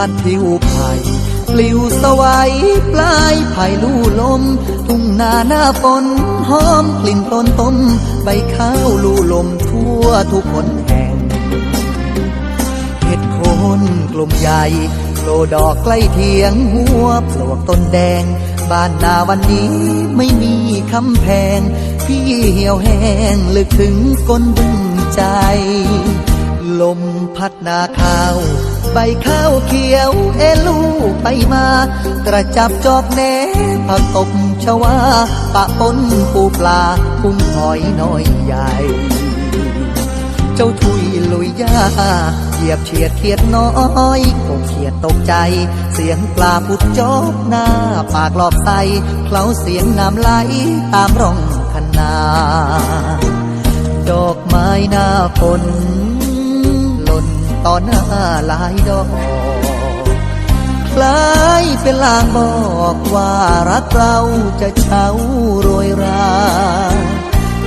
าดผิวไผ่ปลิวสวัยปลายไผ่ลู่ลม ทุ่งนาหน้าฝนหอมกลิ่นต้นต้ม ใบข้าวลู่ลมทั่วทุกคนแห่งเห็ดโคนกลุ่มใหญ่โลดอกใกล้เทียงหัวปลวกต้นแดง บ้านนาวันนี้ไม่มีคำแพง พี่เหี่ยวแห้งลึกถึงก้นบึ้งใจ ลมพัดนาข้าว ใบข้าวเขียวเอลูไปมา กระจับจอกแหนผักตบชวา ปะปนปูปลากุ้งหอยน้อยใหญ่ เจ้าทุยลุยยาเหยียบเฉียดเขียดน้อยกบเขียดตกใจ เสียงปลาพุดจอบหน้า ปากหลอกใสเคล้าเสียงน้ำไหลตามร่องคันนาดอกไม้หน้าฝน ต่อหน้าหลายดอกคล้ายเป็นลางบอกว่ารักเราจะเช้าโรยรา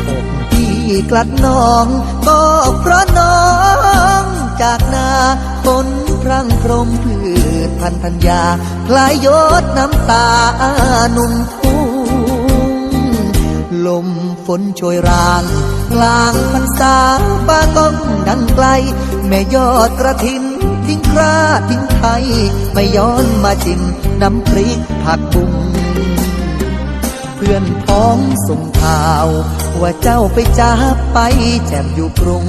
อกที่กลัดน้อง ก็เพราะน้องจากนาฝนพรั่งพรมพืชพันธัญญาคล้ายยดน้ำตาหนุ่มทุ่งลมฝนโชยราง กลางพรรษาบ้าก้องดังไกล แม่ยอดกระถิน ทิ้งคราทิ้งไทย ไม่ย้อนมาจินน้ำพริกผักบุ้งเพื่อนพ้องส่งข่าว ว่าเจ้าไปจากไปแจมอยู่กรุง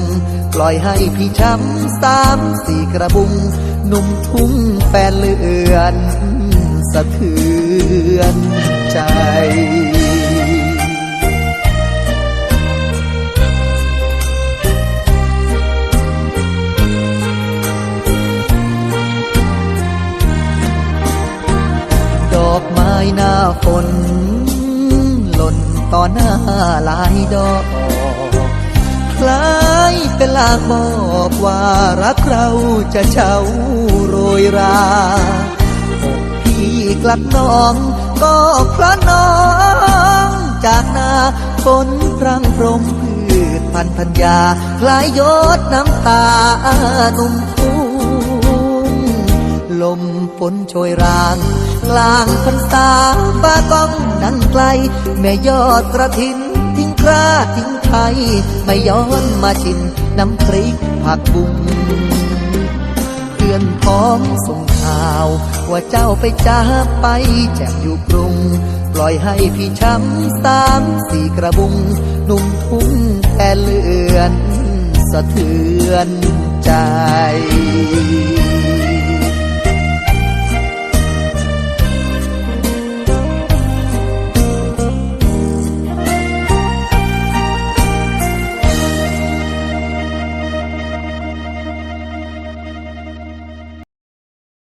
ปล่อยให้พี่ช้ำสามสี่กระบุงหนุ่มทุ่งแฟนเลือน สะเทือนใจ ฝนหล่นต่อหน้าหลายดอก คล้ายเป็นลางบอกว่ารักเราจะเช้าโรยราอกพี่กลัดน้องก็เพราะน้องจากนาฝนพรังพรมพืชพันธัญญาคล้ายยดน้ำตาหนุ่มทุ่งลมฝนโชยราง กลางพรรษาบ้าก้องดังไกล แม่ยอดกระถินทิ้งคราทิ้งไทยไม่ย้อนมาชินน้ำพริกผักบุ้งเพื่อนพ้องส่งข่าว ว่าเจ้าไปจาไปแจ่มอยู่กรุง ปล่อยให้พี่ช้ำสามสี่กระบุงหนุ่มทุ่งแค่เลือน สะเทือนใจ